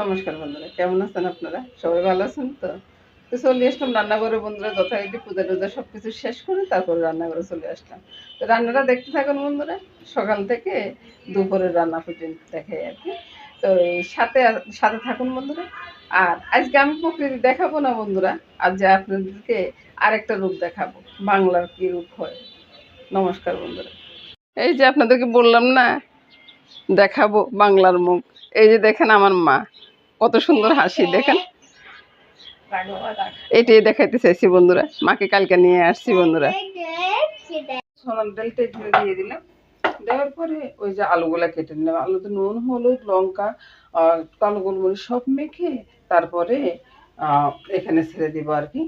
নমস্কার বন্ধুরা, কেমন আছেন আপনারা? সবাই ভালো আছেন তো? তো চলে আসলাম রান্নাঘরে বন্ধুরা, যথারীতি পূজা টুজা সব কিছু শেষ করে তারপরে রান্নাঘরে চলে আসলাম। তো রান্নাটা দেখতে থাকুন বন্ধুরা, সকাল থেকে দুপুরের রান্না পর্যন্ত দেখাই আর কি। তো সাথে সাথে থাকুন বন্ধুরা। আর আজকে আমি প্রকৃতি দেখাবো না বন্ধুরা, আজ আপনাদেরকে আরেকটা রূপ দেখাবো, বাংলার কি রূপ হয়। নমস্কার বন্ধুরা। এই যে আপনাদেরকে বললাম না, দেখাবো বাংলার মুখ। এই যে দেখেন আমার মা। কত সুন্দর হাসি দেখেন। এটাই দেখাইতে চাইছি বন্ধুরা মাকে কালকে নিয়ে আসছি বন্ধুরা। সমান ডালটা দিয়ে দিলাম। দেওয়ার পরে ওই যে আলুগুলা কেটে নিলাম। আলুতে নুন হলুদ লঙ্কা আর কালো গোলমরিচ সব মেখে তারপরে এখানে ছেড়ে দিব আর কি।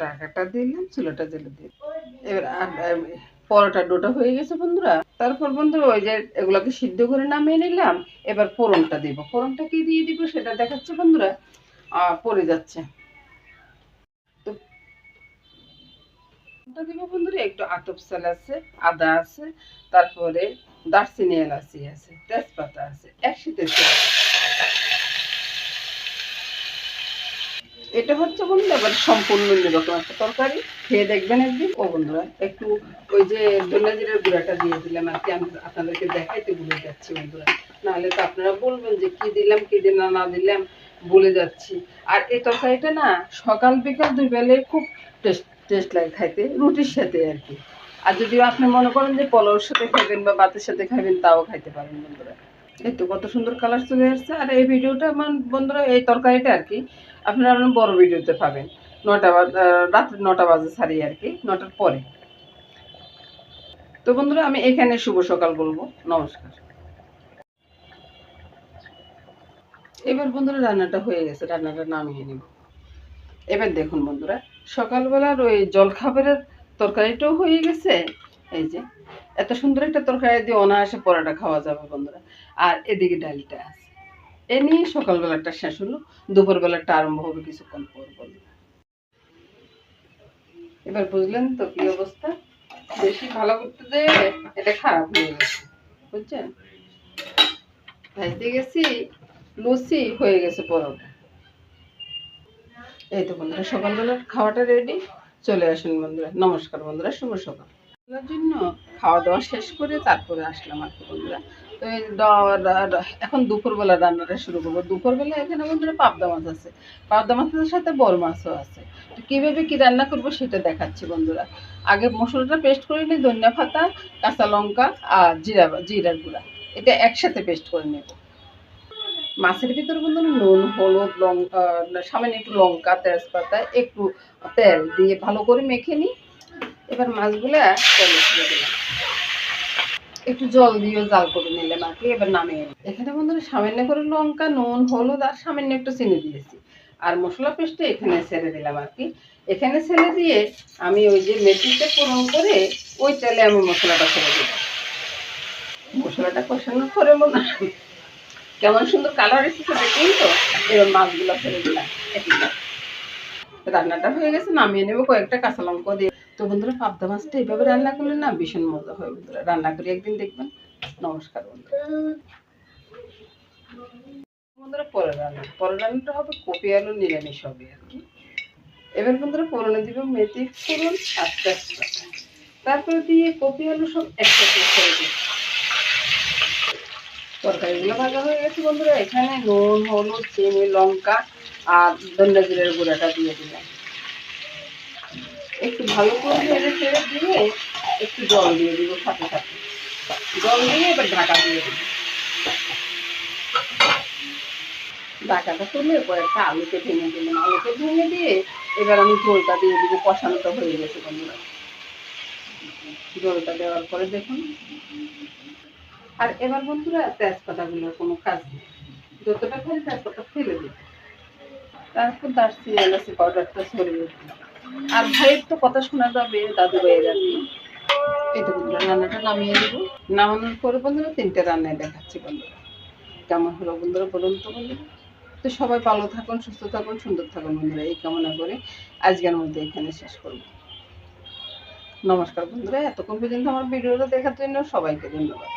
ঢাকাটা দিলাম চুলাটা জ্বেলে দিই এবার পরোটা ডোটা হয়ে গেছে বন্ধুরা। তারপর বন্ধুরা ওই যে এগুলোকে সিদ্ধ করে নামিয়ে নিলাম। এবার ফোড়নটা দিব। ফোড়নটা কি দিয়ে দিব সেটা দেখাচ্ছে বন্ধুরা। পড়ে যাচ্ছে। দিব বন্ধুরা, একটু আতপ চাল আছে, আদা আছে, তারপরে দারচিনি এলাচি আছে, তেজপাতা আছে, একসাথে এটা হচ্ছে বন্ধু এবার সম্পূর্ণ অন্যরকম একটা তরকারি। খেয়ে দেখবেন একদিন। ও বন্ধুরা, একটু ওই যে ধনিয়া জিরার গুঁড়াটা দিয়ে দিলাম আর কি, আমি আপনাদেরকে দেখাইতে ভুলে যাচ্ছি বন্ধুরা। নাহলে তো আপনারা বলবেন যে কি দিলাম কি দিলাম, না দিলাম, বলে যাচ্ছি। আর এই তরকারিটা না, সকাল বিকাল দুই বেলায় খুব টেস্ট টেস্ট লাগে খাইতে, রুটির সাথে আর কি। আর যদি আপনি মনে করেন যে পোলাওর সাথে খাবেন বা ভাতের সাথে খাবেন, তাও খাইতে পারেন বন্ধুরা। এই তো কত সুন্দর কালার চলে আসছে। আর এই ভিডিওটা আমার বন্ধুরা, এই তরকারিটা আর কি, আপনারা বড় ভিডিওতে পাবেন। নটা রাত্রি নটা বাজে আর কি নটার পরে। তো বন্ধুরা, আমি এখানে শুভ সকাল বলব। নমস্কার। এবার বন্ধুরা, রান্নাটা হয়ে গেছে। রান্নাটা নামিয়ে নিব। এবার দেখুন বন্ধুরা, সকালবেলার ওই জলখাবারের তরকারিটাও হয়ে গেছে। এই যে, এত সুন্দর একটা তরকারি দিয়ে অনায়াসে পরোটা খাওয়া যাবে বন্ধুরা। আর এদিকে ডালটা আছে। এ নিয়ে সকালবেলাটা শেষ হলো, দুপুরবেলাটা আরম্ভ হবে কিছুক্ষণ পর বন্ধুরা। এবার বুঝলেন তো কি অবস্থা? বেশি ভালো করতে যে এটা খারাপ হয়ে গেছে, বুঝছেন? ভাজতে গেছি, লুচি হয়ে গেছে পরোটা। এই তো বন্ধুরা, সকালবেলার খাওয়াটা রেডি চলে আসুন বন্ধুরা। নমস্কার বন্ধুরা, শুভ সকাল। জন্য খাওয়া দাওয়া শেষ করে তারপরে আসলাম আর কি বন্ধুরা। তো এখন দুপুরবেলা রান্নাটা শুরু করব। দুপুরবেলা এখানে বন্ধুরা পাবদা মাছ আছে। পাবদা মাছের সাথে বড় মাছও আছে। তো কীভাবে কী রান্না করব সেটা দেখাচ্ছি বন্ধুরা। আগে মশলাটা পেস্ট করে নিই, ধনিয়া পাতা, কাঁচা লঙ্কা আর জিরা, জিরার গুঁড়া। এটা একসাথে পেস্ট করে নেব। মাছের ভিতরে বন্ধুরা নুন, হলুদ লঙ্কা সামান্য একটু লঙ্কা, তেজপাতা, একটু তেল দিয়ে ভালো করে মেখে নিই। এবার মাছগুলা তেলে ছেড়ে দিলাম। একটু জল দিয়ে জাল করে নিলাম আর কি, এবার নামিয়ে। এখানে বন্ধুরা সামান্য করে লঙ্কা, নুন, হলুদ আর সামান্য একটু চিনি দিয়েছি। আর মশলা পেস্টটা এখানে ছেড়ে দিলাম আর কি। এখানে ছেড়ে দিয়ে আমি ওই যে মেথিটা পূরণ করে ওই তেলে আমি মশলাটা ছেড়ে দিলাম। মশলাটা কষানোর পরে মনে কেমন সুন্দর কালার এসেছে দেখেই তো, এবার মাছগুলো ছেড়ে দিলাম। রান্নাটা হয়ে গেছে, নামিয়ে নেব কয়েকটা কাঁচা লঙ্কা দিয়ে। তো বন্ধুরা, পাবদা মাছটা এইভাবে রান্না করলে না ভীষণ মজা হয় বন্ধুরা। রান্না করে একদিন দেখবেন। নমস্কার বন্ধুরা। বন্ধুরা পরে রান্না। পরে রান্নাটা হবে কপি আলু নিরামিষ হবে আর কি। এবার বন্ধুরা পরনে দিব মেথি, ফোড়ন আর তেজপাতা তারপরে দিয়ে কপি আলু সব একসাথে ছেড়ে দিই। তরকারিগুলো ভাজা হয়ে গেছে বন্ধুরা। এখানে নুন, হলুদ, চিনি, লঙ্কা আর ধনিয়া জিরের গুঁড়াটা দিয়ে দিলাম। একটু ভালো করে নেড়ে ছেড়ে দিয়ে একটু জল দিয়ে দিব সাথে সাথে। জল দিয়ে এবার ঢাকা দিয়ে দিব। ঢাকাটা তুলে একটা আলুকে ভেঙে দিলাম আলুকে ভেঙে দিয়ে এবার আমি ঝোলটা দিয়ে দিব। কষানোটা হয়ে গেছে বন্ধুরা। জলটা দেওয়ার পরে দেখুন। আর এবার বন্ধুরা তেজপাতাগুলোর কোনো কাজ নেই। যতটা খাই তেজপাতা ফেলে দিই তারপর দারচিনি এলাচি পাউডারটা ছড়িয়ে দিই আর ভাইয়ের তো কথা শোনা যাবে, দাদু ভাইয়ের আর কি। এটা রান্নাটা নামিয়ে দেবো। নামানোর বন্ধুরা তিনটে দেখাচ্ছি বন্ধুরা। কেমন হলো বন্ধুরা বলুন তো সবাই ভালো থাকুন, সুস্থ থাকুন, সুন্দর থাকুন বন্ধুরা। এই কামনা করে আজকের মধ্যে এখানে শেষ করব। নমস্কার বন্ধুরা। এতক্ষণ পর্যন্ত আমার ভিডিওটা দেখার জন্য সবাইকে ধন্যবাদ।